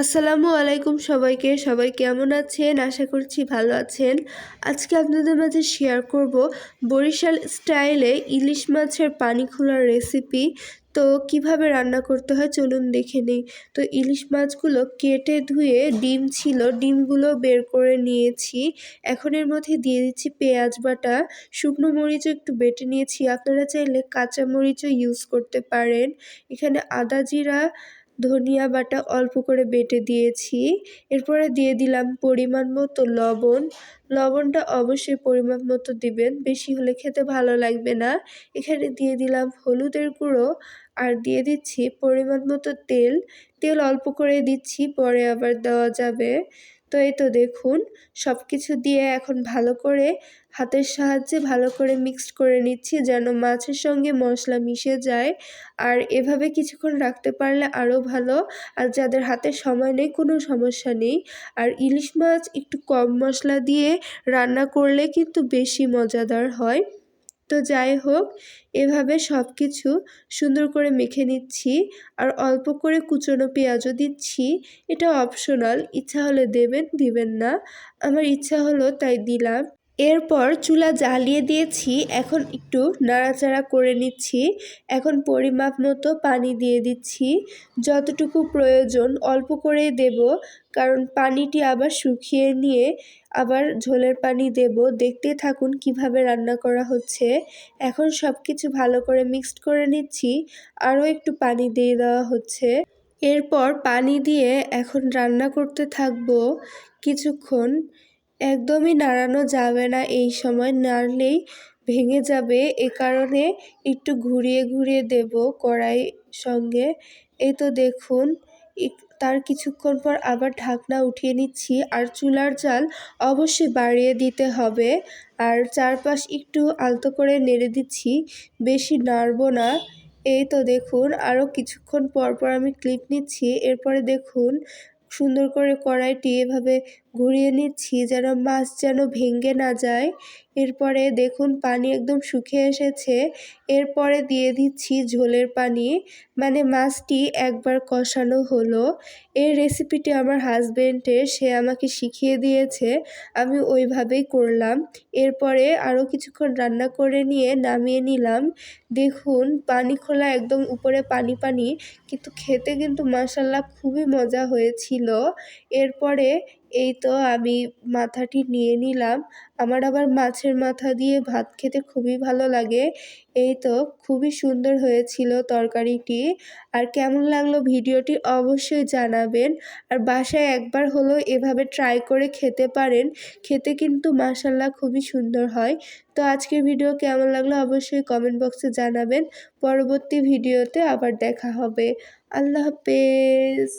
আসসালামু আলাইকুম সবাইকে। সবাই কেমন আছেন? আশা করছি ভালো আছেন। আজকে আপনাদের মাঝে শেয়ার করব বরিশাল স্টাইলে ইলিশ মাছের পানি খোলার রেসিপি তো কীভাবে রান্না করতে হয় চলুন দেখে নিই। তো ইলিশ মাছগুলো কেটে ধুয়ে ডিম ছিল, ডিমগুলো বের করে নিয়েছি। এখন এর মধ্যে দিয়ে দিচ্ছি পেঁয়াজ বাটা, শুকনো মরিচও একটু বেটে নিয়েছি। আপনারা চাইলে কাঁচা মরিচও ইউজ করতে পারেন। এখানে আদা জিরা ধনিয়া বাটা অল্প করে বেটে দিয়েছি। এরপরে দিয়ে দিলাম পরিমাণ মতো লবণ। লবণটা অবশ্যই পরিমাণ মতো দিবেন, বেশি হলে খেতে ভালো লাগবে না। এখানে দিয়ে দিলাম হলুদের গুঁড়ো আর দিয়ে দিচ্ছি পরিমাণ মতো তেল। তেল অল্প করে দিচ্ছি, পরে আবার দেওয়া যাবে। তো এই তো দেখুন সব কিছু দিয়ে এখন ভালো করে হাতের সাহায্যে ভালো করে মিক্সড করে নিচ্ছি যেন মাছের সঙ্গে মশলা মিশে যায়। আর এভাবে কিছুক্ষণ রাখতে পারলে আরও ভালো। আর যাদের হাতে সময় নেই, কোনো সমস্যা নেই। আর ইলিশ মাছ একটু কম মশলা দিয়ে রান্না করলে কিন্তু বেশি মজাদার হয়। তো যাই হোক, এভাবে সব কিছু সুন্দর করে মেখে নিচ্ছি আর অল্প করে কুচনো পেঁয়াজও দিচ্ছি। এটা অপশনাল ইচ্ছা হলে দেবেন, দিবেন না। আমার ইচ্ছা হলো তাই দিলাম। এরপর চুলা জ্বালিয়ে দিয়েছি, এখন একটু নাড়াচাড়া করে নিচ্ছি। এখন পরিমাপ মতো পানি দিয়ে দিচ্ছি। যতটুকু প্রয়োজন অল্প করে দেব, কারণ পানিটি আবার শুকিয়ে নিয়ে আবার ঝোলের পানি দেব। দেখতে থাকুন কীভাবে রান্না করা হচ্ছে। এখন সব কিছু ভালো করে মিক্সড করে নিচ্ছি। আরও একটু পানি দিয়ে দেওয়া হচ্ছে। এরপর পানি দিয়ে এখন রান্না করতে থাকব। কিছুক্ষণ একদমই নাড়ানো যাবে না এই সময়। নাড়লেই ভেঙে যাবে। এ কারণে একটু ঘুরিয়ে ঘুরিয়ে দেব কড়াই সঙ্গে। এই তো দেখুন তার কিছুক্ষণ পর আবার ঢাকনা উঠিয়ে নিচ্ছি। আর চুলার জাল অবশ্যই বাড়িয়ে দিতে হবে। আর চারপাশ একটু আলতো করে নেড়ে দিচ্ছি। বেশি নাড়বো না। এই তো দেখুন আরও কিছুক্ষণ পর পর আমি ক্লিপ নিচ্ছি। এরপরে দেখুন সুন্দর করে কড়াইটি এভাবে ঘুরিয়ে নিচ্ছি যেন মাছ যেন ভেঙে না যায়। এরপরে দেখুন পানি একদম শুকিয়ে এসেছে। এরপরে দিয়ে দিচ্ছি ঝোলের পানি। মানে মাছটি একবার কষানো হলো। এই রেসিপিটি আমার হাজবেন্ডের, সে আমাকে শিখিয়ে দিয়েছে। আমি ওইভাবেই করলাম। এরপরে আরও কিছুক্ষণ রান্না করে নিয়ে নামিয়ে নিলাম। দেখুন পানি খোলা একদম উপরে পানি পানি, কিন্তু খেতে কিন্তু মাসাল্লা খুবই মজা হয়েছিল। এরপরে এই তো আমি মাথাটি নিয়ে নিলাম। আমার আবার মাছের মাথা দিয়ে ভাত খেতে খুবই ভালো লাগে। এই তো খুবই সুন্দর হয়েছিল তরকারিটি। আর কেমন লাগল ভিডিওটি অবশ্যই জানাবেন। আর বাসায় একবার হলো এভাবে ট্রাই করে খেতে পারেন। খেতে কিন্তু মাসাল্লাহ খুবই সুন্দর হয়। তো আজকের ভিডিও কেমন লাগল অবশ্যই কমেন্ট বক্সে জানাবেন। পরবর্তী ভিডিওতে আবার দেখা হবে। আল্লাহ হাফেজ।